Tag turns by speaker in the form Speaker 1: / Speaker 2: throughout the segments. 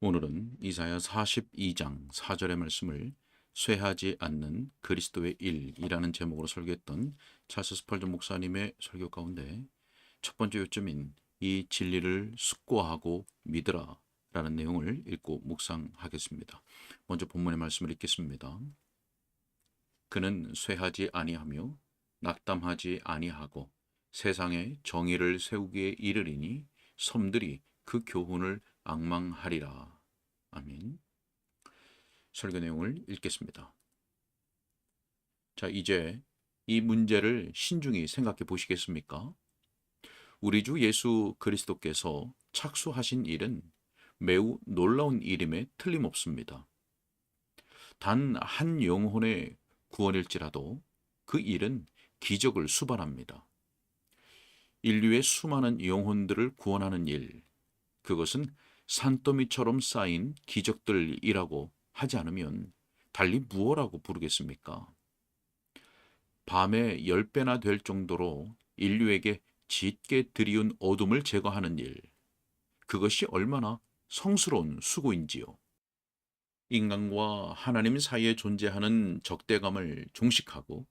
Speaker 1: 오늘은 이사야 42장 4절의 말씀을 쇠하지 않는 그리스도의 일이라는 제목으로 설교했던 찰스 스펄전 목사님의 설교 가운데 첫 번째 요점인 이 진리를 숙고하고 믿으라 라는 내용을 읽고 묵상하겠습니다. 먼저 본문의 말씀을 읽겠습니다. 그는 쇠하지 아니하며 낙담하지 아니하고 세상에 정의를 세우기에 이르리니 섬들이 그 교훈을 악망하리라. 아멘. 설교 내용을 읽겠습니다. 자, 이제 이 문제를 신중히 생각해 보시겠습니까? 우리 주 예수 그리스도께서 착수하신 일은 매우 놀라운 일임에 틀림없습니다. 단 한 영혼의 구원일지라도 그 일은 기적을 수반합니다. 인류의 수많은 영혼들을 구원하는 일, 그것은 산더미처럼 쌓인 기적들이라고 하지 않으면 달리 무엇라고 부르겠습니까? 밤에 열 배나 될 정도로 인류에게 짙게 드리운 어둠을 제거하는 일, 그것이 얼마나 성스러운 수고인지요. 인간과 하나님 사이에 존재하는 적대감을 종식하고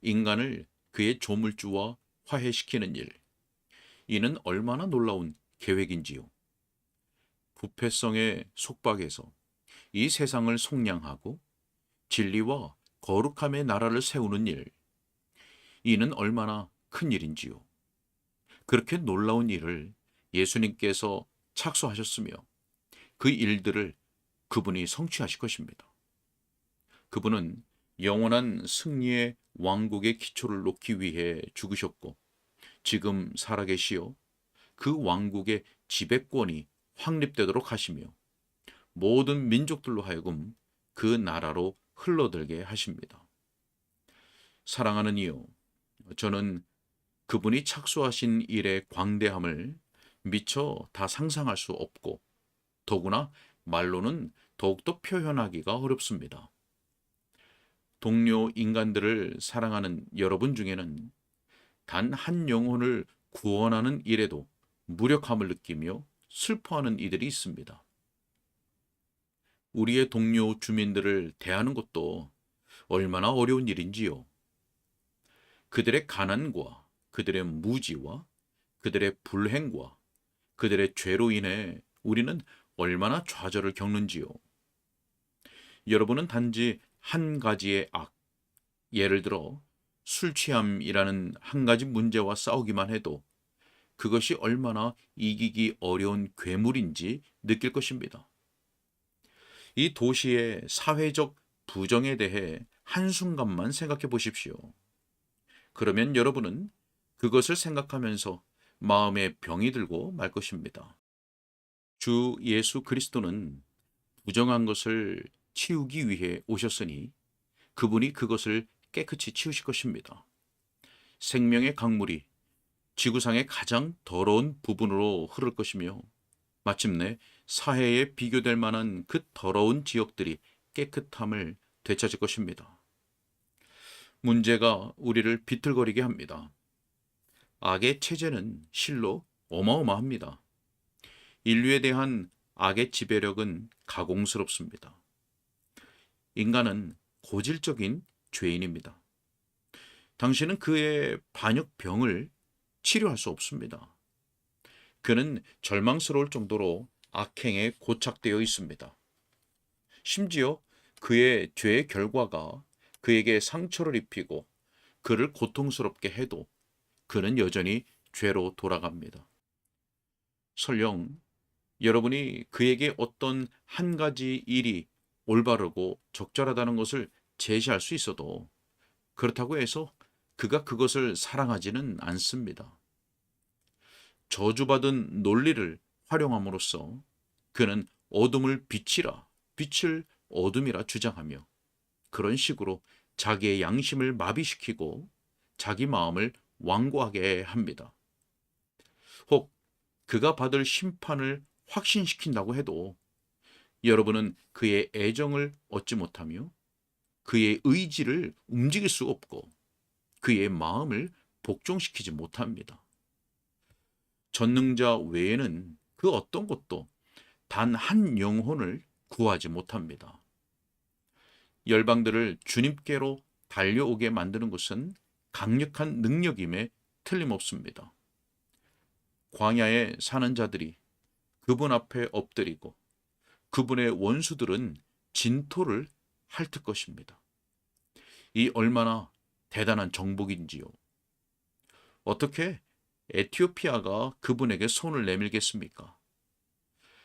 Speaker 1: 인간을 그의 조물주와 화해시키는 일, 이는 얼마나 놀라운 계획인지요. 부패성의 속박에서 이 세상을 속량하고 진리와 거룩함의 나라를 세우는 일, 이는 얼마나 큰 일인지요. 그렇게 놀라운 일을 예수님께서 착수하셨으며 그 일들을 그분이 성취하실 것입니다. 그분은 영원한 승리의 왕국의 기초를 놓기 위해 죽으셨고 지금 살아계시어 그 왕국의 지배권이 확립되도록 하시며 모든 민족들로 하여금 그 나라로 흘러들게 하십니다. 사랑하는 이요, 저는 그분이 착수하신 일의 광대함을 미처 다 상상할 수 없고 더구나 말로는 더욱더 표현하기가 어렵습니다. 동료 인간들을 사랑하는 여러분 중에는 단 한 영혼을 구원하는 일에도 무력함을 느끼며 슬퍼하는 이들이 있습니다. 우리의 동료 주민들을 대하는 것도 얼마나 어려운 일인지요. 그들의 가난과 그들의 무지와 그들의 불행과 그들의 죄로 인해 우리는 얼마나 좌절을 겪는지요. 여러분은 단지 한 가지의 악, 예를 들어 술 취함이라는 한 가지 문제와 싸우기만 해도 그것이 얼마나 이기기 어려운 괴물인지 느낄 것입니다. 이 도시의 사회적 부정에 대해 한순간만 생각해 보십시오. 그러면 여러분은 그것을 생각하면서 마음에 병이 들고 말 것입니다. 주 예수 그리스도는 부정한 것을 치우기 위해 오셨으니 그분이 그것을 깨끗이 치우실 것입니다. 생명의 강물이 지구상의 가장 더러운 부분으로 흐를 것이며 마침내 사해에 비교될 만한 그 더러운 지역들이 깨끗함을 되찾을 것입니다. 문제가 우리를 비틀거리게 합니다. 악의 체제는 실로 어마어마합니다. 인류에 대한 악의 지배력은 가공스럽습니다. 인간은 고질적인 죄인입니다. 당신은 그의 반역병을 치료할 수 없습니다. 그는 절망스러울 정도로 악행에 고착되어 있습니다. 심지어 그의 죄의 결과가 그에게 상처를 입히고 그를 고통스럽게 해도 그는 여전히 죄로 돌아갑니다. 설령 여러분이 그에게 어떤 한 가지 일이 올바르고 적절하다는 것을 제시할 수 있어도 그렇다고 해서 그가 그것을 사랑하지는 않습니다. 저주받은 논리를 활용함으로써 그는 어둠을 빛이라, 빛을 어둠이라 주장하며 그런 식으로 자기의 양심을 마비시키고 자기 마음을 완고하게 합니다. 혹 그가 받을 심판을 확신시킨다고 해도 여러분은 그의 애정을 얻지 못하며 그의 의지를 움직일 수 없고 그의 마음을 복종시키지 못합니다. 전능자 외에는 그 어떤 것도 단 한 영혼을 구하지 못합니다. 열방들을 주님께로 달려오게 만드는 것은 강력한 능력임에 틀림없습니다. 광야에 사는 자들이 그분 앞에 엎드리고 그분의 원수들은 진토를 핥을 것입니다. 이 얼마나 대단한 정복인지요. 어떻게 에티오피아가 그분에게 손을 내밀겠습니까?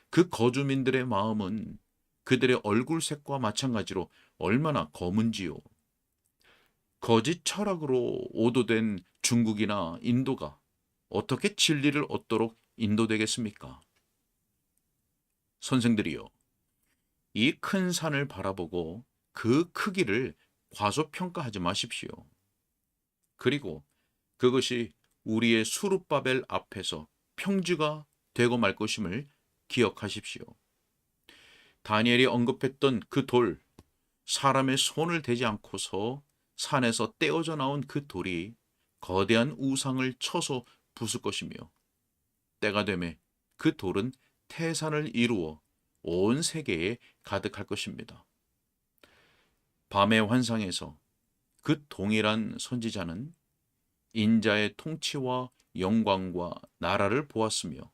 Speaker 1: 그 거주민들의 마음은 그들의 얼굴색과 마찬가지로 얼마나 검은지요. 거짓 철학으로 오도된 중국이나 인도가 어떻게 진리를 얻도록 인도되겠습니까? 선생들이요. 이 큰 산을 바라보고 그 크기를 과소평가하지 마십시오. 그리고 그것이 우리의 수르바벨 앞에서 평지가 되고 말 것임을 기억하십시오. 다니엘이 언급했던 그 돌, 사람의 손을 대지 않고서 산에서 떼어져 나온 그 돌이 거대한 우상을 쳐서 부술 것이며 때가 되매 그 돌은 태산을 이루어 온 세계에 가득할 것입니다. 밤의 환상에서 그 동일한 선지자는 인자의 통치와 영광과 나라를 보았으며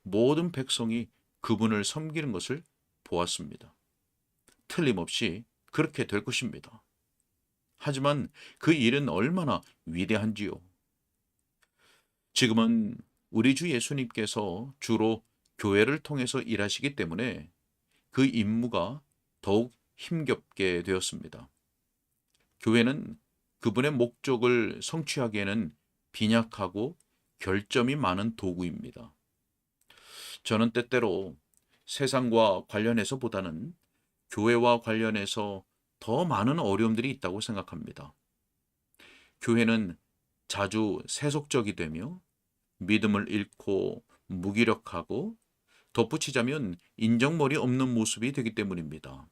Speaker 1: 모든 백성이 그분을 섬기는 것을 보았습니다. 틀림없이 그렇게 될 것입니다. 하지만 그 일은 얼마나 위대한지요. 지금은 우리 주 예수님께서 주로 교회를 통해서 일하시기 때문에 그 임무가 더욱 힘겹게 되었습니다. 교회는 그분의 목적을 성취하기에는 빈약하고 결점이 많은 도구입니다. 저는 때때로 세상과 관련해서 보다는 교회와 관련해서 더 많은 어려움들이 있다고 생각합니다. 교회는 자주 세속적이 되며 믿음을 잃고 무기력하고 덧붙이자면 인정머리 없는 모습이 되기 때문입니다.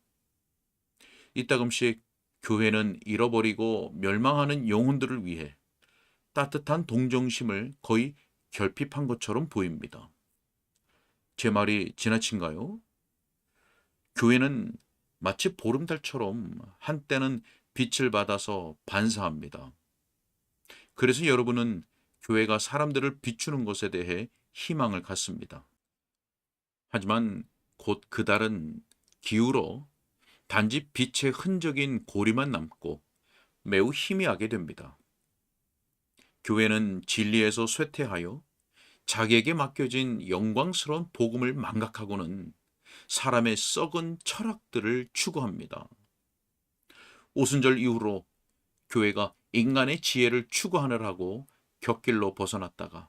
Speaker 1: 이따금씩 교회는 잃어버리고 멸망하는 영혼들을 위해 따뜻한 동정심을 거의 결핍한 것처럼 보입니다. 제 말이 지나친가요? 교회는 마치 보름달처럼 한때는 빛을 받아서 반사합니다. 그래서 여러분은 교회가 사람들을 비추는 것에 대해 희망을 갖습니다. 하지만 곧 그 달은 기울어 단지 빛의 흔적인 고리만 남고 매우 희미하게 됩니다. 교회는 진리에서 쇠퇴하여 자기에게 맡겨진 영광스러운 복음을 망각하고는 사람의 썩은 철학들을 추구합니다. 오순절 이후로 교회가 인간의 지혜를 추구하느라고 곁길로 벗어났다가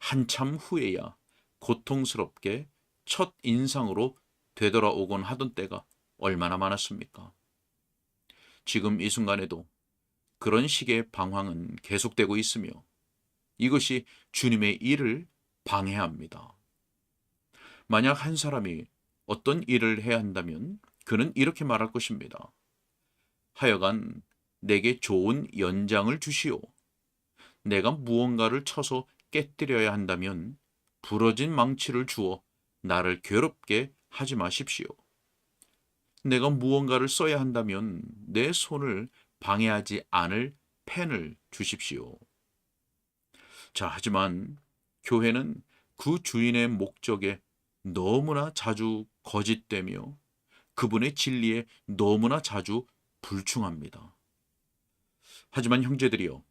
Speaker 1: 한참 후에야 고통스럽게 첫 인상으로 되돌아오곤 하던 때가 얼마나 많았습니까? 지금 이 순간에도 그런 식의 방황은 계속되고 있으며 이것이 주님의 일을 방해합니다. 만약 한 사람이 어떤 일을 해야 한다면 그는 이렇게 말할 것입니다. 하여간 내게 좋은 연장을 주시오. 내가 무언가를 쳐서 깨뜨려야 한다면 부러진 망치를 주어 나를 괴롭게 하지 마십시오. 내가 무언가를 써야 한다면 내 손을 방해하지 않을 펜을 주십시오. 자, 하지만 교회는 그 주인의 목적에 너무나 자주 거짓되며 그분의 진리에 너무나 자주 불충합니다. 하지만 형제들이여,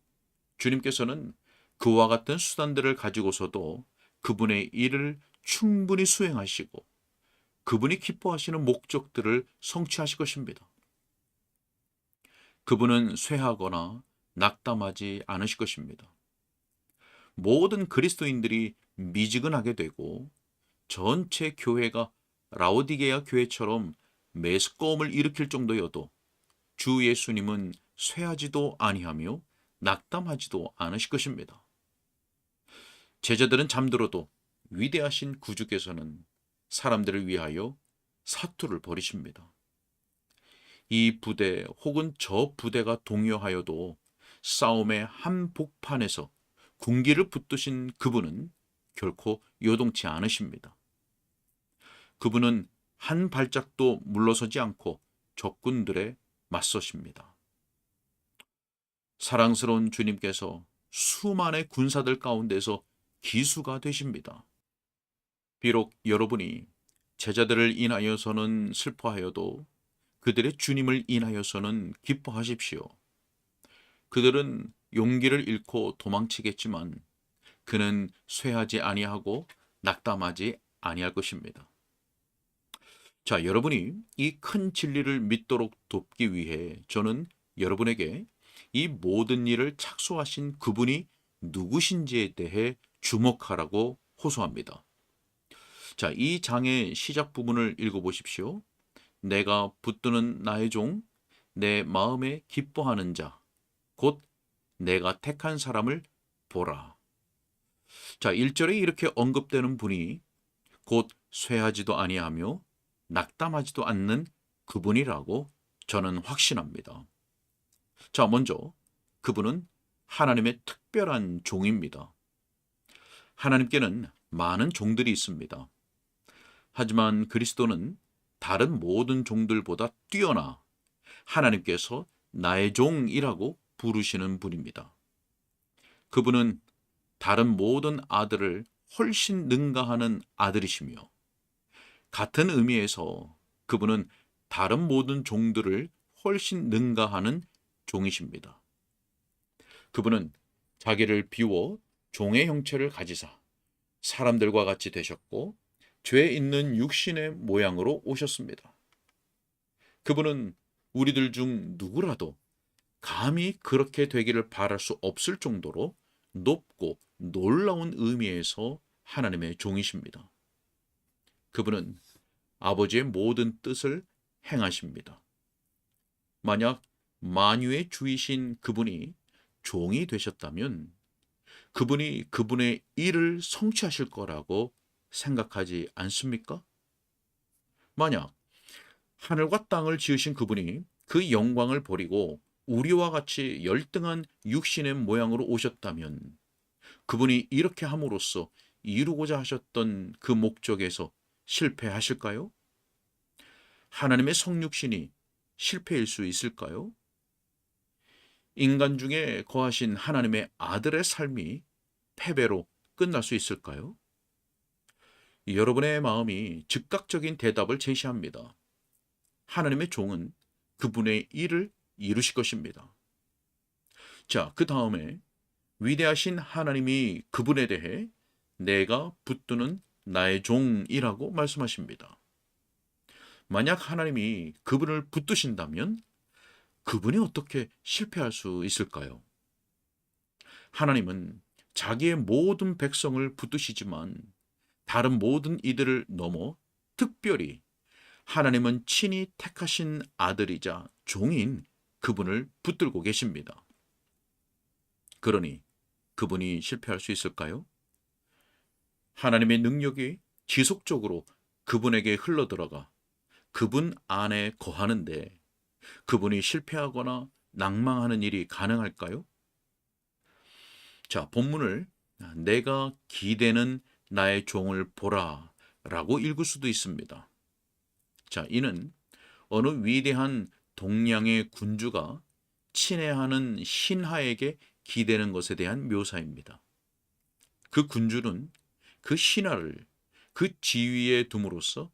Speaker 1: 주님께서는 그와 같은 수단들을 가지고서도 그분의 일을 충분히 수행하시고 그분이 기뻐하시는 목적들을 성취하실 것입니다. 그분은 쇠하거나 낙담하지 않으실 것입니다. 모든 그리스도인들이 미지근하게 되고 전체 교회가 라오디게아 교회처럼 메스꺼움을 일으킬 정도여도 주 예수님은 쇠하지도 아니하며 낙담하지도 않으실 것입니다. 제자들은 잠들어도 위대하신 구주께서는 사람들을 위하여 사투를 벌이십니다. 이 부대 혹은 저 부대가 동요하여도 싸움의 한 복판에서 군기를 붙드신 그분은 결코 요동치 않으십니다. 그분은 한 발짝도 물러서지 않고 적군들에 맞서십니다. 사랑스러운 주님께서 수만의 군사들 가운데서 기수가 되십니다. 비록 여러분이 제자들을 인하여서는 슬퍼하여도 그들의 주님을 인하여서는 기뻐하십시오. 그들은 용기를 잃고 도망치겠지만 그는 쇠하지 아니하고 낙담하지 아니할 것입니다. 자, 여러분이 이 큰 진리를 믿도록 돕기 위해 저는 여러분에게 이 모든 일을 착수하신 그분이 누구신지에 대해 주목하라고 호소합니다. 자, 이 장의 시작 부분을 읽어보십시오. 내가 붙드는 나의 종, 내 마음에 기뻐하는 자, 곧 내가 택한 사람을 보라. 자, 1절에 이렇게 언급되는 분이 곧 쇠하지도 아니하며 낙담하지도 않는 그분이라고 저는 확신합니다. 자, 먼저 그분은 하나님의 특별한 종입니다. 하나님께는 많은 종들이 있습니다. 하지만 그리스도는 다른 모든 종들보다 뛰어나 하나님께서 나의 종이라고 부르시는 분입니다. 그분은 다른 모든 아들을 훨씬 능가하는 아들이시며 같은 의미에서 그분은 다른 모든 종들을 훨씬 능가하는 종이십니다. 그분은 자기를 비워 종의 형체를 가지사 사람들과 같이 되셨고 죄 있는 육신의 모양으로 오셨습니다. 그분은 우리들 중 누구라도 감히 그렇게 되기를 바랄 수 없을 정도로 높고 놀라운 의미에서 하나님의 종이십니다. 그분은 아버지의 모든 뜻을 행하십니다. 만약 만유의 주이신 그분이 종이 되셨다면 그분이 그분의 일을 성취하실 거라고 생각하지 않습니까? 만약 하늘과 땅을 지으신 그분이 그 영광을 버리고 우리와 같이 열등한 육신의 모양으로 오셨다면 그분이 이렇게 함으로써 이루고자 하셨던 그 목적에서 실패하실까요? 하나님의 성육신이 실패일 수 있을까요? 인간 중에 거하신 하나님의 아들의 삶이 패배로 끝날 수 있을까요? 여러분의 마음이 즉각적인 대답을 제시합니다. 하나님의 종은 그분의 일을 이루실 것입니다. 자, 그 다음에 위대하신 하나님이 그분에 대해 내가 붙드는 나의 종이라고 말씀하십니다. 만약 하나님이 그분을 붙드신다면 그분이 어떻게 실패할 수 있을까요? 하나님은 자기의 모든 백성을 붙드시지만 다른 모든 이들을 넘어 특별히 하나님은 친히 택하신 아들이자 종인 그분을 붙들고 계십니다. 그러니 그분이 실패할 수 있을까요? 하나님의 능력이 지속적으로 그분에게 흘러들어가 그분 안에 거하는데 그분이 실패하거나 낭망하는 일이 가능할까요? 자, 본문을 내가 기대는 나의 종을 보라 라고 읽을 수도 있습니다. 자, 이는 어느 위대한 동양의 군주가 친애하는 신하에게 기대는 것에 대한 묘사입니다. 그 군주는 그 신하를 그 지위에 둠으로써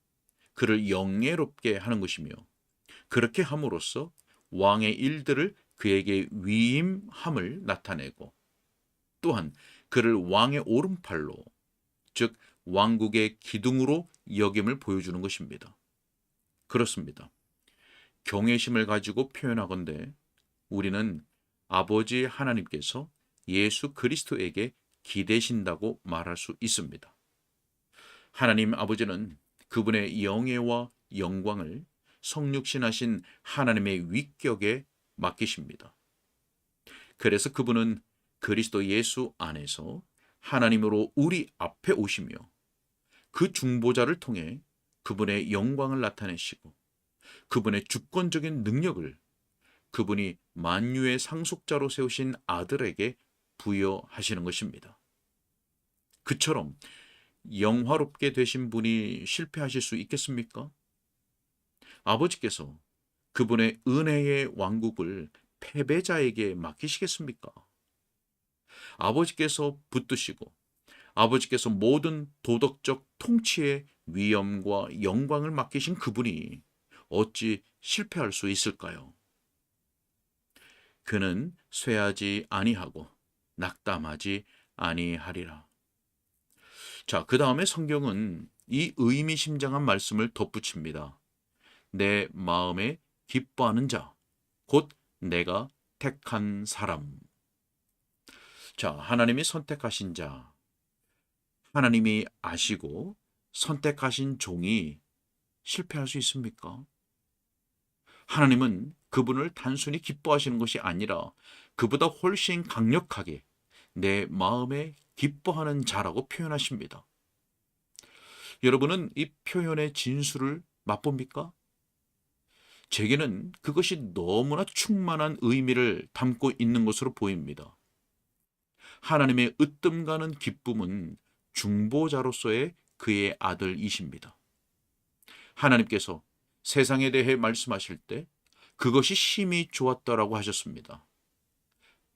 Speaker 1: 그를 영예롭게 하는 것이며 그렇게 함으로써 왕의 일들을 그에게 위임함을 나타내고 또한 그를 왕의 오른팔로 즉 왕국의 기둥으로 여김을 보여주는 것입니다. 그렇습니다. 경외심을 가지고 표현하건대 우리는 아버지 하나님께서 예수 그리스도에게 기대신다고 말할 수 있습니다. 하나님 아버지는 그분의 영예와 영광을 성육신하신 하나님의 위격에 맡기십니다. 그래서 그분은 그리스도 예수 안에서 하나님으로 우리 앞에 오시며 그 중보자를 통해 그분의 영광을 나타내시고 그분의 주권적인 능력을 그분이 만유의 상속자로 세우신 아들에게 부여하시는 것입니다. 그처럼 영화롭게 되신 분이 실패하실 수 있겠습니까? 아버지께서 그분의 은혜의 왕국을 패배자에게 맡기시겠습니까? 아버지께서 붙드시고 아버지께서 모든 도덕적 통치의 위엄과 영광을 맡기신 그분이 어찌 실패할 수 있을까요? 그는 쇠하지 아니하고 낙담하지 아니하리라. 자, 그 다음에 성경은 이 의미심장한 말씀을 덧붙입니다. 내 마음에 기뻐하는 자, 곧 내가 택한 사람. 자, 하나님이 선택하신 자, 하나님이 아시고 선택하신 종이 실패할 수 있습니까? 하나님은 그분을 단순히 기뻐하시는 것이 아니라 그보다 훨씬 강력하게 내 마음에 기뻐하는 자라고 표현하십니다. 여러분은 이 표현의 진수를 맛봅니까? 제게는 그것이 너무나 충만한 의미를 담고 있는 것으로 보입니다. 하나님의 으뜸 가는 기쁨은 중보자로서의 그의 아들이십니다. 하나님께서 세상에 대해 말씀하실 때 그것이 심히 좋았다라고 하셨습니다.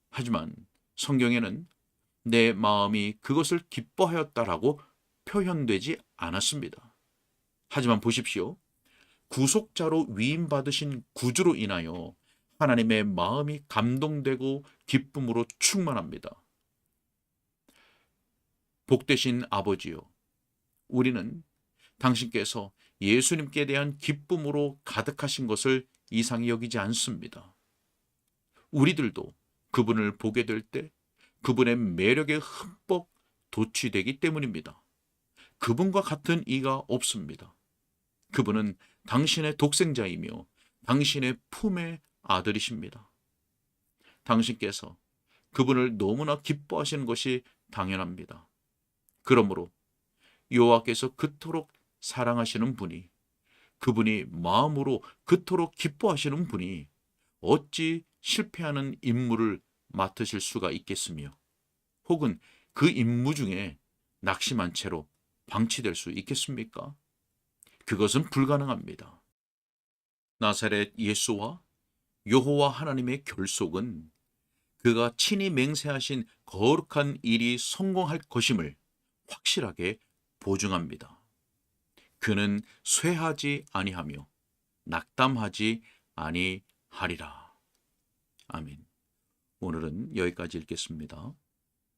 Speaker 1: 하지만 성경에는 내 마음이 그것을 기뻐하였다라고 표현되지 않았습니다. 하지만 보십시오. 구속자로 위임받으신 구주로 인하여 하나님의 마음이 감동되고 기쁨으로 충만합니다. 복되신 아버지요. 우리는 당신께서 예수님께 대한 기쁨으로 가득하신 것을 이상히 여기지 않습니다. 우리들도 그분을 보게 될 때 그분의 매력에 흠뻑 도취되기 때문입니다. 그분과 같은 이가 없습니다. 그분은 당신의 독생자이며 당신의 품의 아들이십니다. 당신께서 그분을 너무나 기뻐하시는 것이 당연합니다. 그러므로 여호와께서 그토록 사랑하시는 분이 그분이 마음으로 그토록 기뻐하시는 분이 어찌 실패하는 임무를 맡으실 수가 있겠으며 혹은 그 임무 중에 낙심한 채로 방치될 수 있겠습니까? 그것은 불가능합니다. 나사렛 예수와 여호와 하나님의 결속은 그가 친히 맹세하신 거룩한 일이 성공할 것임을 확실하게 보증합니다. 그는 쇠하지 아니하며 낙담하지 아니하리라. 아멘. 오늘은 여기까지 읽겠습니다.